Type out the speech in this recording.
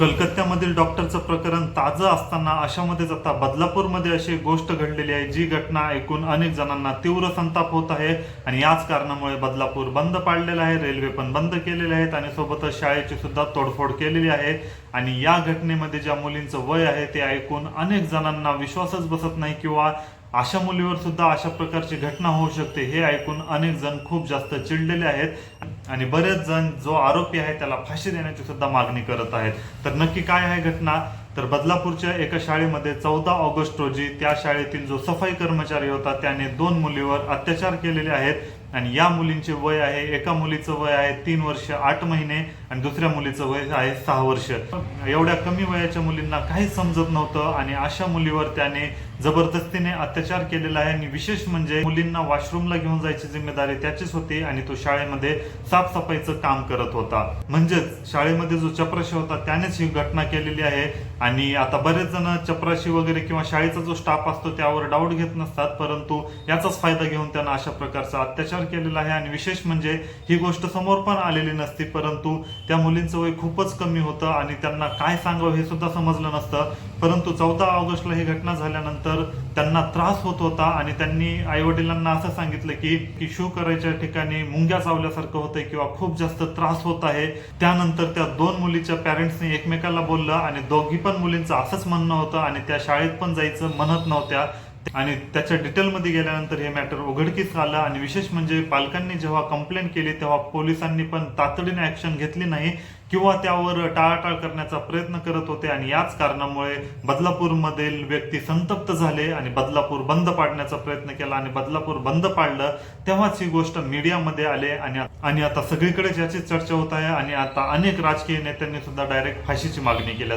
कलकत्त्यामधील डॉक्टरचं प्रकरण ताजं असताना अशामध्येच आता बदलापूरमध्ये अशी गोष्ट घडलेली आहे जी घटना ऐकून अनेक जणांना तीव्र संताप होत आहे आणि याच कारणामुळे बदलापूर बंद पाडलेला आहे रेल्वे पण बंद केलेले आहेत आणि सोबतच शाळेची सुद्धा तोडफोड केलेली आहे. आणि या घटनेमध्ये ज्या मुलींचं वय आहे ते ऐकून अनेक जणांना विश्वासच बसत नाही किंवा अशा मुलीवर सुद्धा अशा प्रकारची घटना होऊ शकते हे ऐकून अनेक जण खूप जास्त चिडलेले आहेत. आणि बरेच जण जो आरोपी आहे त्याला फाशी देण्याची सुद्धा मागणी करत आहेत. तर नक्की काय आहे घटना? तर बदलापूरच्या एका शाळेमध्ये चौदा ऑगस्ट रोजी त्या शाळेतील जो सफाई कर्मचारी होता त्याने दोन मुलीवर अत्याचार केलेले आहेत. आणि या मुलींचे वय आहे एका मुलीचं वय आहे तीन वर्ष आठ महिने आणि दुसऱ्या मुलीचं वय आहे सहा वर्ष. एवढ्या कमी वयाच्या मुलींना काहीच समजत नव्हतं आणि अशा मुलीवर त्याने जबरदस्तीने अत्याचार केलेला आहे आणि विशेष म्हणजे मुलींना वॉशरूमला घेऊन जायची जिम्मेदारी त्याचीच होती आणि तो शाळेमध्ये साफसफाईचं काम करत होता. म्हणजेच शाळेमध्ये जो चपराशी होता त्यानेच ही घटना केलेली आहे आणि आता बरेच जण चपराशी वगैरे किंवा शाळेचा जो स्टाफ असतो त्यावर डाऊट घेत नसतात परंतु याचाच फायदा घेऊन त्यांना अशा प्रकारचा अत्याचार केलेला आहे आणि विशेष म्हणजे ही गोष्ट समोर पण आलेली नसती परंतु त्या मुलींचं वय खूपच कमी होतं आणि त्यांना काय सांगावं हे सुद्धा समजलं नसतं. परंतु चौदा ऑगस्टला ही घटना झाल्यानंतर त्यांना त्रास होत होता आणि त्यांनी आई वडिलांना असं सांगितलं की की शू करायच्या ठिकाणी मुंग्या चावल्यासारखं होतंय किंवा खूप जास्त त्रास होत आहे. त्यानंतर त्या दोन मुलीच्या पॅरेंट्सनी एकमेकाला बोललं आणि दोघी पण मुलींचं असंच म्हणणं होतं आणि त्या शाळेत पण जायचं म्हणत नव्हत्या. आणि त्याच्या डिटेलमध्ये गेल्यानंतर हे मॅटर उघडकीस आलं आणि विशेष म्हणजे पालकांनी जेव्हा कंप्लेंट केली तेव्हा पोलिसांनी पण तातडीने ऍक्शन घेतली नाही किंवा त्यावर टाळाटाळ करण्याचा प्रयत्न करत होते आणि याच कारणामुळे बदलापूरमधील व्यक्ती संतप्त झाले आणि बदलापूर बंद पाडण्याचा प्रयत्न केला आणि बदलापूर बंद पाडलं तेव्हाच ही गोष्ट मीडियामध्ये आले आणि आणि आता सगळीकडेच याची चर्चा होत आहे आणि आता अनेक राजकीय नेत्यांनी सुद्धा डायरेक्ट फाशीची मागणी केल्या